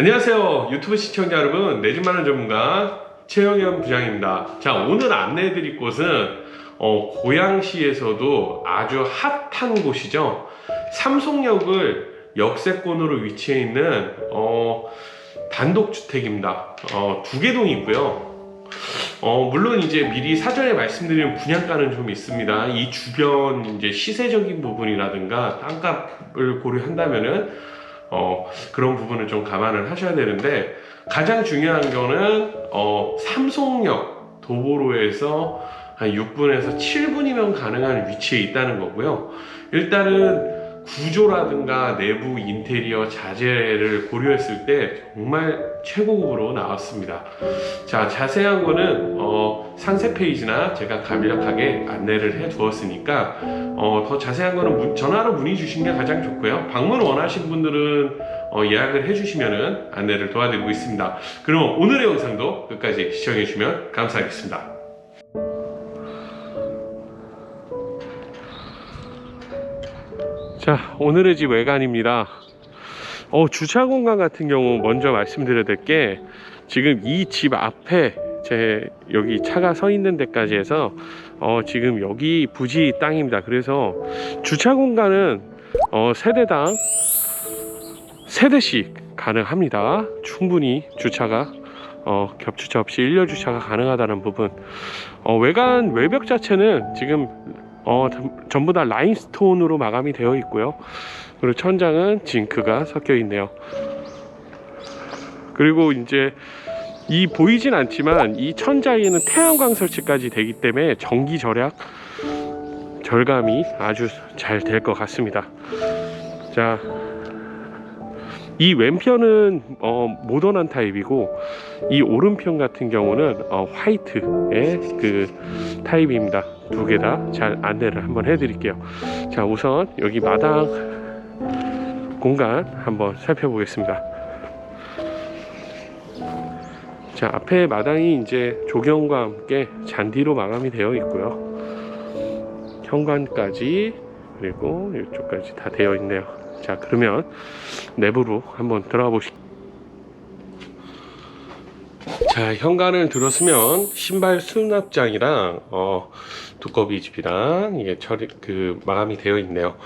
안녕하세요 유튜브 시청자 여러분. 내집 마련 전문가 최영현 부장입니다. 자 오늘 안내해 드릴 곳은 어, 고양시에서도 아주 핫한 곳이죠. 삼성역을 역세권으로 위치해 있는 어, 단독주택입니다. 어, 두 개 동이 있고요. 어, 물론 이제 미리 사전에 말씀드리는 분양가는 좀 있습니다. 이 주변 이제 시세적인 부분이라든가 땅값을 고려한다면은 어, 그런 부분을 좀 감안을 하셔야 되는데 가장 중요한 거는 어, 삼성역 도보로에서 한 6분에서 7분이면 가능한 위치에 있다는 거고요. 일단은 구조라든가 내부 인테리어 자재를 고려했을 때 정말 최고급으로 나왔습니다. 자, 자세한 거는 어, 상세 페이지나 제가 간략하게 안내를 해 두었으니까 어, 더 자세한 거는 문- 전화로 문의 주신 게 가장 좋고요. 방문 원하신 분들은 어, 예약을 해 주시면은 안내를 도와드리고 있습니다. 그럼 오늘의 영상도 끝까지 시청해 주시면 감사하겠습니다. 자, 오늘의 집 외관입니다. 어, 주차 공간 같은 경우 먼저 말씀드려야 될 게 지금 이 집 앞에 제 여기 차가 서 있는 데까지 해서 어, 지금 여기 부지 땅입니다. 그래서 주차 공간은 어, 세대당 세대씩 가능합니다. 충분히 주차가 어, 겹주차 없이 일렬 주차가 가능하다는 부분. 어, 외관 외벽 자체는 지금 어, 전부 다 라인스톤으로 마감이 되어 있고요. 그리고 천장은 징크가 섞여 있네요. 그리고 이제 이 보이진 않지만 이 천장에는 태양광 설치까지 되기 때문에 전기 절약 절감이 아주 잘 될 것 같습니다. 자, 이 왼편은 어, 모던한 타입이고 이 오른편 같은 경우는 어, 화이트의 그 타입입니다. 두 개 다 잘 안내를 한번 해드릴게요. 자, 우선 여기 마당 공간 한번 살펴보겠습니다. 자, 앞에 마당이 이제 조경과 함께 잔디로 마감이 되어 있고요. 현관까지 그리고 이쪽까지 다 되어 있네요. 자, 그러면 내부로 한번 들어가 보시. 자, 현관을 들었으면 신발 수납장이랑 어, 두꺼비 집이랑 이게 처리 그 마감이 되어 있네요.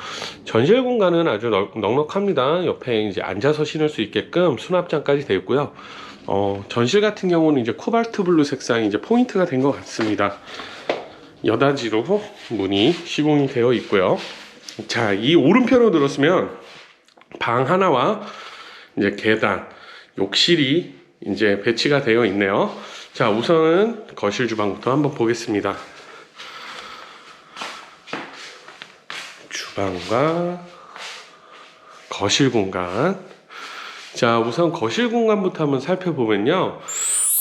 전실 공간은 아주 넉, 넉넉합니다. 옆에 이제 앉아서 신을 수 있게끔 수납장까지 되어 있고요. 어, 전실 같은 경우는 이제 코발트 블루 색상이 이제 포인트가 된 것 같습니다. 여다지로 문이 시공이 되어 있고요. 자, 이 오른편으로 들었으면 방 하나와 이제 계단, 욕실이 이제 배치가 되어 있네요. 자, 우선은 거실 주방부터 한번 보겠습니다. 주방과 거실 공간. 자, 우선 거실 공간부터 한번 살펴보면요.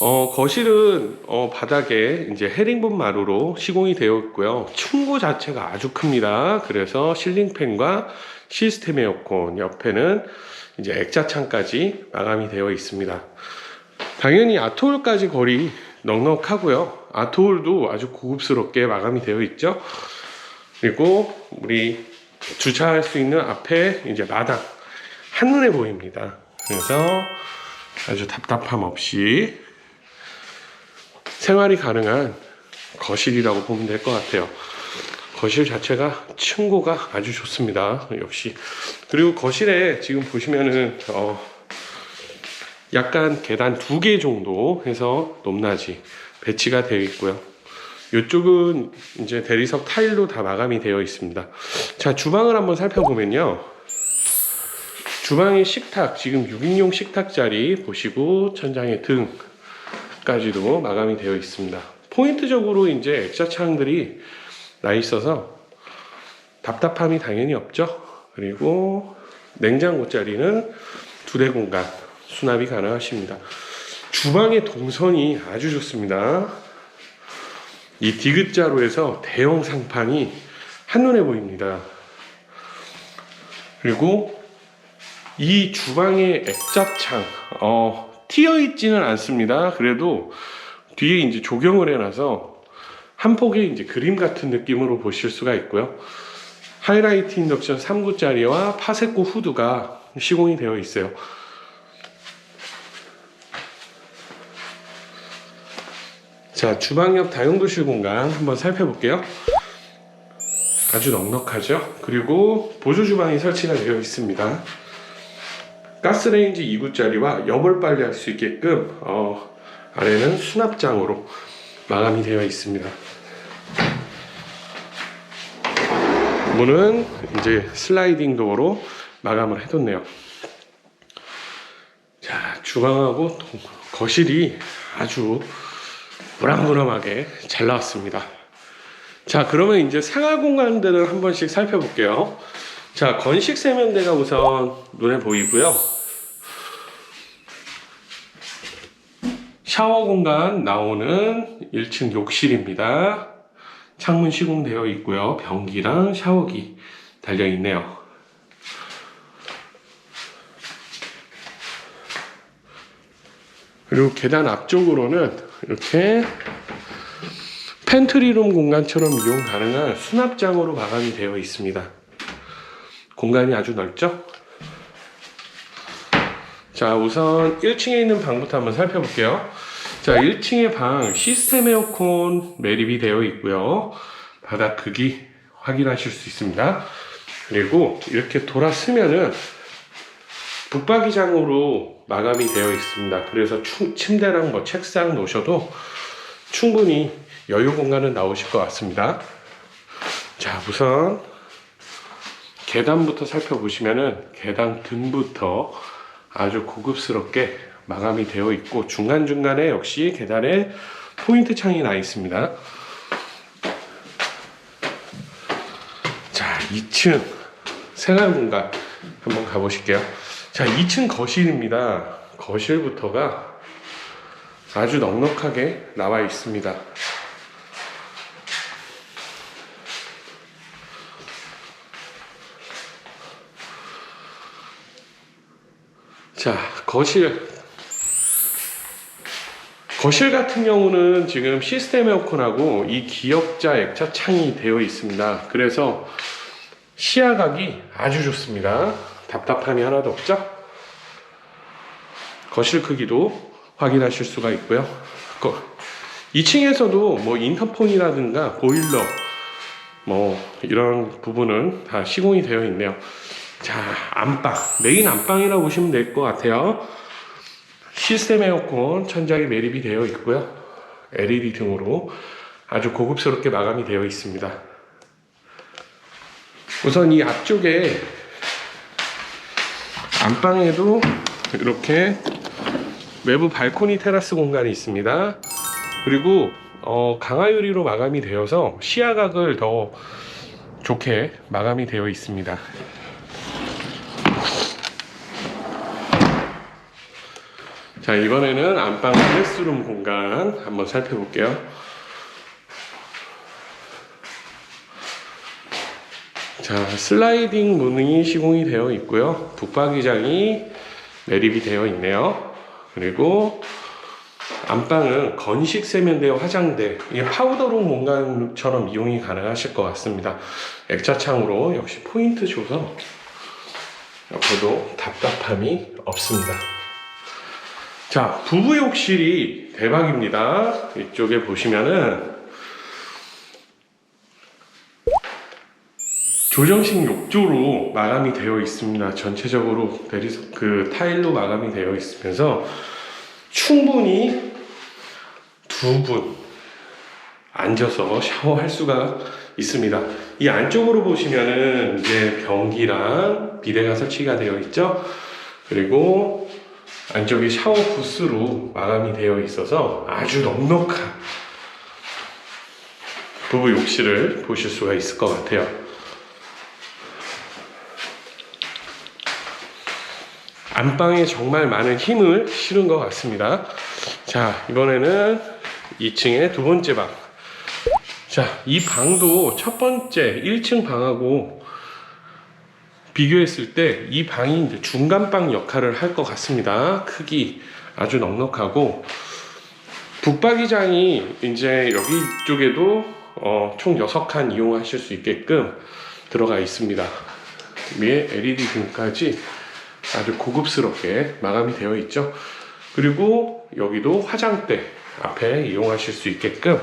어, 거실은 어, 바닥에 이제 헤링본 마루로 시공이 되어 있고요. 층고 자체가 아주 큽니다. 그래서 실링팬과 시스템 에어컨 옆에는 이제 액자창까지 마감이 되어 있습니다. 당연히 아트홀까지 거리 넉넉하고요. 아트홀도 아주 고급스럽게 마감이 되어 있죠. 그리고 우리 주차할 수 있는 앞에 이제 마당 한눈에 보입니다. 그래서 아주 답답함 없이 생활이 가능한 거실이라고 보면 될 것 같아요. 거실 자체가 층고가 아주 좋습니다. 역시 그리고 거실에 지금 보시면은 어 약간 계단 두 개 정도 해서 높낮이 배치가 되어 있고요. 이쪽은 이제 대리석 타일로 다 마감이 되어 있습니다. 자, 주방을 한번 살펴보면요. 주방의 식탁, 지금 6인용 식탁 자리 보시고 천장의 등까지도 마감이 되어 있습니다. 포인트적으로 이제 액자 창들이 나 있어서 답답함이 당연히 없죠. 그리고 냉장고 자리는 두 대 공간 수납이 가능하십니다. 주방의 동선이 아주 좋습니다. 이 디귿자로에서 대형 상판이 한눈에 보입니다. 그리고 이 주방의 액자창, 어, 튀어 있지는 않습니다. 그래도 뒤에 이제 조경을 해놔서 한 폭의 이제 그림 같은 느낌으로 보실 수가 있고요. 하이라이트 인덕션 3구짜리와 파세코 후드가 시공이 되어 있어요. 자, 주방 옆 다용도실 공간 한번 살펴볼게요. 아주 넉넉하죠? 그리고 보조 주방이 설치가 되어 있습니다. 가스레인지 2구짜리와 여벌 빨리 할수 있게끔 어, 아래는 수납장으로 마감이 되어 있습니다. 문은 이제 슬라이딩 도어로 마감을 해뒀네요. 자, 주방하고 동- 거실이 아주 무람무람하게 잘 나왔습니다. 자, 그러면 이제 생활 공간들을 한 번씩 살펴볼게요. 자, 건식 세면대가 우선 눈에 보이고요. 샤워 공간 나오는 1층 욕실입니다. 창문 시공되어 있고요. 변기랑 샤워기 달려 있네요. 그리고 계단 앞쪽으로는 이렇게 팬트리룸 공간처럼 이용 가능한 수납장으로 마감이 되어 있습니다. 공간이 아주 넓죠? 자, 우선 1층에 있는 방부터 한번 살펴볼게요. 자, 1층의 방 시스템 에어컨 매립이 되어 있고요. 바닥 크기 확인하실 수 있습니다. 그리고 이렇게 돌아서면은 붙박이장으로 마감이 되어 있습니다. 그래서 추- 침대랑 뭐 책상 놓으셔도 충분히 여유 공간은 나오실 것 같습니다. 자, 우선 계단부터 살펴보시면은 계단 등부터 아주 고급스럽게 마감이 되어 있고 중간중간에 역시 계단에 포인트 창이 나 있습니다. 자, 2층 생활 공간 한번 가보실게요. 자, 2층 거실입니다. 거실부터가 아주 넉넉하게 나와 있습니다. 자, 거실. 거실 같은 경우는 지금 시스템 에어컨하고 이 기역자 액자 창이 되어 있습니다. 그래서 시야각이 아주 좋습니다. 답답함이 하나도 없죠? 거실 크기도 확인하실 수가 있고요. 2층에서도 뭐 인터폰이라든가 보일러 뭐 이런 부분은 다 시공이 되어 있네요. 자, 안방. 메인 안방이라고 보시면 될 것 같아요. 시스템 에어컨 천장에 매립이 되어 있고요. LED 등으로 아주 고급스럽게 마감이 되어 있습니다. 우선 이 앞쪽에 안방에도 이렇게 외부 발코니 테라스 공간이 있습니다. 그리고 어, 강화 유리로 마감이 되어서 시야각을 더 좋게 마감이 되어 있습니다. 자 이번에는 안방 클래스룸 공간 한번 살펴볼게요. 자 슬라이딩 문이 시공이 되어 있고요. 북박이장이 매립이 되어 있네요. 그리고 안방은 건식 세면대와 화장대, 이게 파우더룸 공간처럼 이용이 가능하실 것 같습니다. 액자창으로 역시 포인트 줘서 옆에도 답답함이 없습니다. 자, 부부 욕실이 대박입니다. 이쪽에 보시면은 조정식 욕조로 마감이 되어 있습니다. 전체적으로 대리석 그 타일로 마감이 되어 있으면서 충분히 두 분 앉아서 샤워할 수가 있습니다. 이 안쪽으로 보시면은 이제 변기랑 비데가 설치가 되어 있죠. 그리고 안쪽이 샤워 부스로 마감이 되어 있어서 아주 넉넉한 부부 욕실을 보실 수가 있을 것 같아요. 안방에 정말 많은 힘을 실은 것 같습니다. 자, 이번에는 2층의 두 번째 방. 자, 이 방도 첫 번째 1층 방하고 비교했을 때 이 방이 이제 중간방 역할을 할 것 같습니다. 크기 아주 넉넉하고 북박이장이 이제 여기 쪽에도 어, 총 6칸 이용하실 수 있게끔 들어가 있습니다. 위에 LED 등까지 아주 고급스럽게 마감이 되어 있죠. 그리고 여기도 화장대 앞에 이용하실 수 있게끔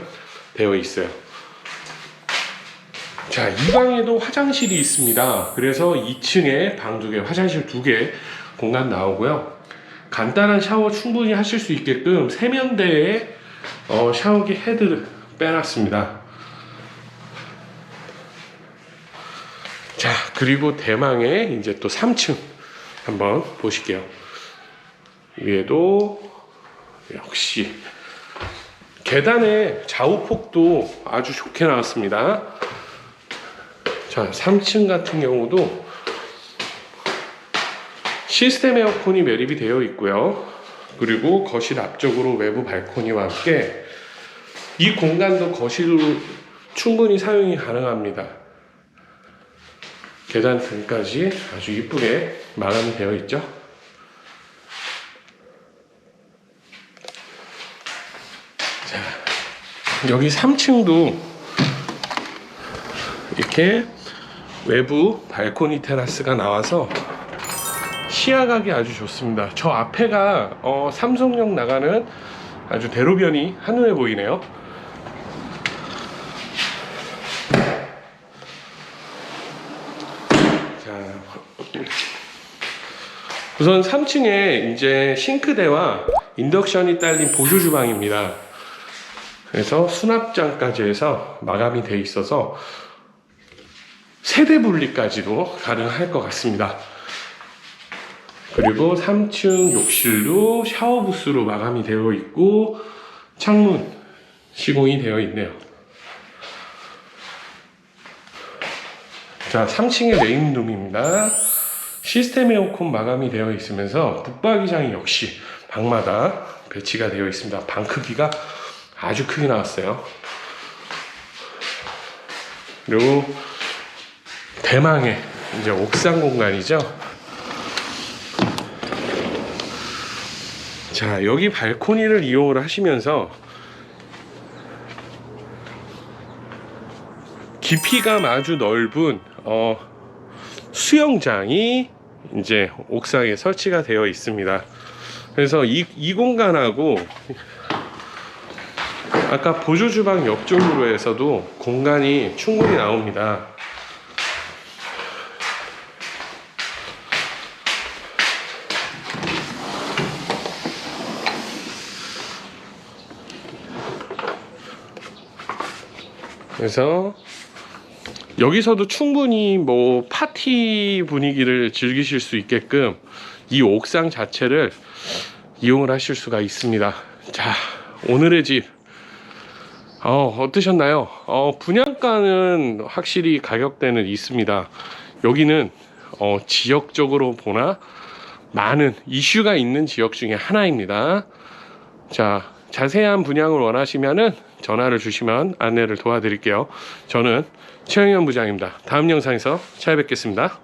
되어 있어요. 자, 이 방에도 화장실이 있습니다. 그래서 2층에 방 두 개, 화장실 두 개 공간 나오고요. 간단한 샤워 충분히 하실 수 있게끔 세면대에 어, 샤워기 헤드를 빼놨습니다. 자, 그리고 대망의 이제 또 3층 한번 보실게요. 위에도 역시 계단의 좌우폭도 아주 좋게 나왔습니다. 자, 3층 같은 경우도 시스템 에어컨이 매립이 되어 있고요. 그리고 거실 앞쪽으로 외부 발코니와 함께 이 공간도 거실로 충분히 사용이 가능합니다. 계단 등까지 아주 이쁘게 마감이 되어 있죠. 자, 여기 3층도 이렇게 외부 발코니 테라스가 나와서 시야각이 아주 좋습니다. 저 앞에가 어, 삼성역 나가는 아주 대로변이 한눈에 보이네요. 자, 우선 3층에 이제 싱크대와 인덕션이 딸린 보조 주방입니다. 그래서 수납장까지 해서 마감이 돼 있어서 세대 분리까지도 가능할 것 같습니다. 그리고 3층 욕실도 샤워 부스로 마감이 되어 있고 창문 시공이 되어 있네요. 자, 3층의 메인룸입니다. 시스템 에어컨 마감이 되어 있으면서 붙박이장이 역시 방마다 배치가 되어 있습니다. 방 크기가 아주 크게 나왔어요. 그리고 대망의 이제 옥상 공간이죠. 자, 여기 발코니를 이용을 하시면서 깊이가 아주 넓은 어, 수영장이 이제 옥상에 설치가 되어 있습니다. 그래서 이, 이 공간하고 아까 보조 주방 옆쪽으로 해서도 공간이 충분히 나옵니다. 그래서 여기서도 충분히 뭐 파티 분위기를 즐기실 수 있게끔 이 옥상 자체를 이용을 하실 수가 있습니다. 자, 오늘의 집. 어, 어떠셨나요? 어, 분양가는 확실히 가격대는 있습니다. 여기는 어, 지역적으로 보나 많은 이슈가 있는 지역 중에 하나입니다. 자, 자세한 분양을 원하시면은 전화를 주시면 안내를 도와드릴게요. 저는 최영현 부장입니다. 다음 영상에서 찾아뵙겠습니다.